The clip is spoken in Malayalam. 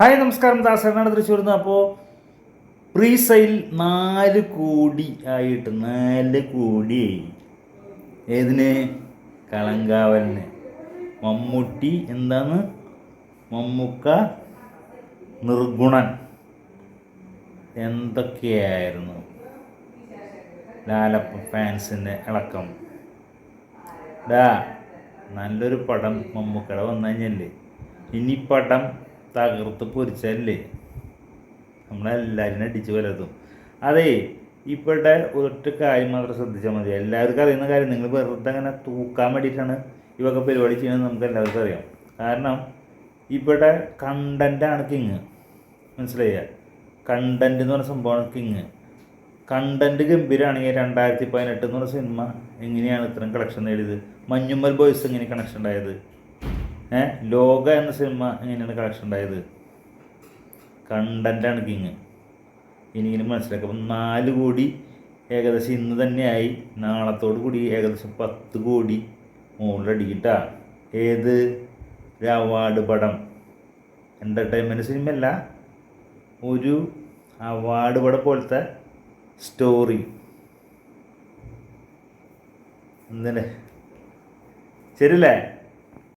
ഹായ് നമസ്കാരം. ദാസനാണ് തൃശ്ശൂർ നിന്ന് അപ്പോൾ പ്രീ സെയിൽ നാല് കോടി ആയിട്ട് നാല് കോടി. ഏതിന്? കളങ്കാവലിന്. മമ്മൂട്ടി എന്താണ്? മമ്മൂക്ക നിർഗുണൻ. എന്തൊക്കെയായിരുന്നു? ലാലപ്പ ഫാൻസിന്റെ ഇളക്കം ഡാ നല്ലൊരു പടം മമ്മൂക്കട വന്നു കഴിഞ്ഞല്ലേ? ഇനി പടം തകർത്ത് പൊരിച്ചല്ലേ നമ്മളെല്ലാവരും അടിച്ച് വലതും അതേ ഇപ്പോഴത്തെ ഒറ്റ കാര്യം മാത്രം ശ്രദ്ധിച്ചാൽ മതി. എല്ലാവർക്കും അറിയുന്ന കാര്യം നിങ്ങൾ വെറുതെ അങ്ങനെ തൂക്കാൻ വേണ്ടിയിട്ടാണ് ഇവൊക്കെ പരിപാടി ചെയ്യുന്നത് നമുക്ക് എല്ലാവർക്കും അറിയാം. കാരണം ഇവിടെ കണ്ടന്റാണ് കിങ് മനസ്സിലായ? കണ്ടന്റ് എന്ന് പറഞ്ഞ സംഭവമാണ് കിങ് കണ്ടന്റ് ഗംഭീരമാണെങ്കിൽ രണ്ടായിരത്തി പതിനെട്ട് എന്ന് പറഞ്ഞ സിനിമ എങ്ങനെയാണ് ഇത്രയും കളക്ഷൻ നേടിയത്? മഞ്ഞുമ്മൽ ബോയ്സ് എങ്ങനെ കണക്ഷൻ ഉണ്ടായത്? ലോക എന്ന സിനിമ എങ്ങനെയാണ് കളക്ഷൻ ഉണ്ടായത്? കണ്ടന്റാണ് കിങ് ഇനിയെങ്കിലും മനസ്സിലാക്കുക അപ്പം നാല് കോടി ഏകദേശം ഇന്ന് തന്നെയായി നാളത്തോടു കൂടി ഏകദേശം പത്ത് കോടി മുകളിലടിക്കിട്ടാ ഏത്? ഒരു അവാർഡ് പടം. എന്റർടൈൻമെന്റ് സിനിമയല്ല ഒരു അവാർഡ് പടം പോലത്തെ സ്റ്റോറി എന്തിനെ? ശരിയല്ലേ?